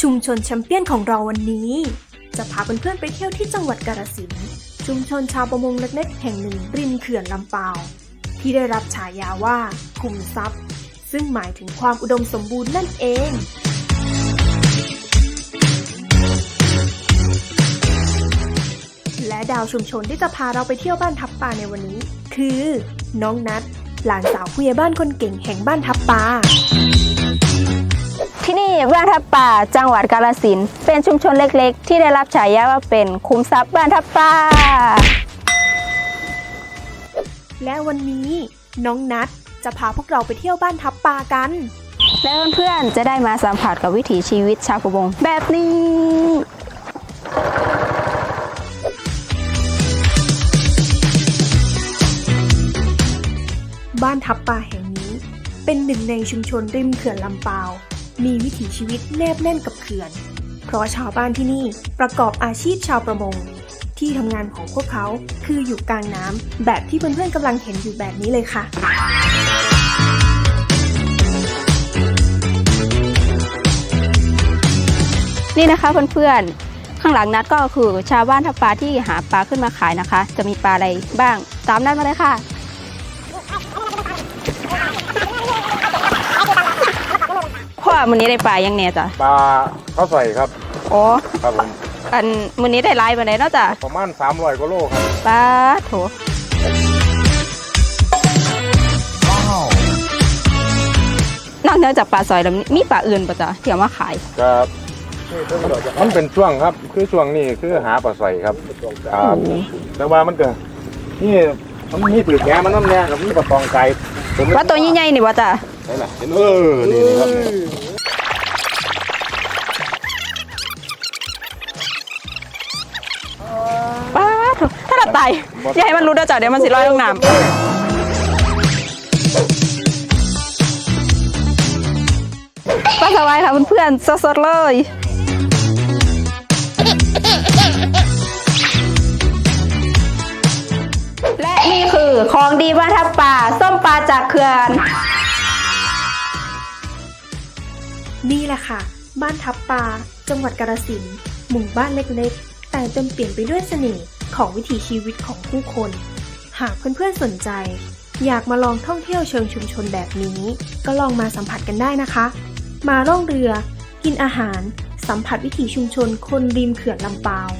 ชุมชนแชมเปี้ยนของเราวันนี้ จะพาเพื่อนๆไปเที่ยวที่จังหวัดกาฬสินธุ์ชุมชนชาวประมงเล็กๆแห่งหนึ่งริมเขื่อนลำปาว ที่ได้รับฉายาว่าคุมทรัพย์ ซึ่งหมายถึงความอุดมสมบูรณ์นั่นเองและดาวชุมชนที่จะพาเราไปเที่ยวบ้านทับปลาในวันนี้ คือ น้องนัดหลานสาวผู้ใหญ่บ้านคนเก่งแห่งบ้านทับปลา ที่นี่บ้านทับป่า จังหวัดกาฬสินธุ์เป็นชุมชนเล็กๆ ที่ได้รับฉายาว่าเป็นคุ้มทรัพย์บ้านทับป่า และวันนี้ น้องนัดจะพาพวกเราไปเที่ยวบ้านทับปลากัน และเพื่อนๆจะได้มาสัมผัสกับวิถีชีวิตชาวประมงแบบนี้ บ้านทับปลาแห่งนี้ เป็นหนึ่งในชุมชนริมเขื่อนลำปาว มีวิถีชีวิตแนบแน่นกับเขื่อน เพราะชาวบ้านที่นี่ประกอบอาชีพชาวประมง ที่ทำงานของพวกเขาคืออยู่กลางน้ำแบบที่เพื่อนๆกำลังเห็นอยู่แบบนี้เลยค่ะนี่นะคะเพื่อนๆ ข้างหลังนัดก็คือชาวบ้านทับปลาที่หาปลาขึ้นมาขายนะคะ จะมีปลาอะไรบ้าง ตามนัดมาเลยค่ะ มือนี้ได้ปลายังเนี่ยจ้ะปลาข้าวใส่ครับโอ้ครับผมอันมือนี้ได้ไลายมาไหนเนาะจ้ะประมาณ300กว่าโลครับปลาโถนอกเหนือจากปลาสอยแล้วมีปลาอื่นปะจ๊ะที่เอามาขายก็มันเป็นช่วงครับ คือช่วงนี้คือหาปลาใส่ครับครับแต่ว่ามันก็นี่มันมีถือแง่มันน้ำแน่กับมีปลาตองไก่ผมปลาตัวใหญ่ๆนี่ปะจ๊ะไหนล่ะเห็นเออนี่นี่ครับ ถถ้าเราตายอย่าให้มันรู้เด้อจ้ะเดี๋ยวมันสิลอยลงน้ำปลาสวายค่ะเพื่อนๆสดๆเลยและนี่คือของดีบ้านทับป่าส้มปลาจากเขื่อน นี่แหละค่ะ บ้านทับปลาจังหวัดกาฬสินธุ์หมู่บ้านเล็กๆ แต่เต็มเปลี่ยนไปด้วยเสน่ห์ ของวิถีชีวิตของผู้คน หากเพื่อนๆสนใจ อยากมาลองท่องเที่ยวเชิงชุมชนแบบนี้ ก็ลองมาสัมผัสกันได้นะคะ มาล่องเรือ กินอาหาร สัมผัสวิถีชุมชนคนริมเขื่อนลำปาว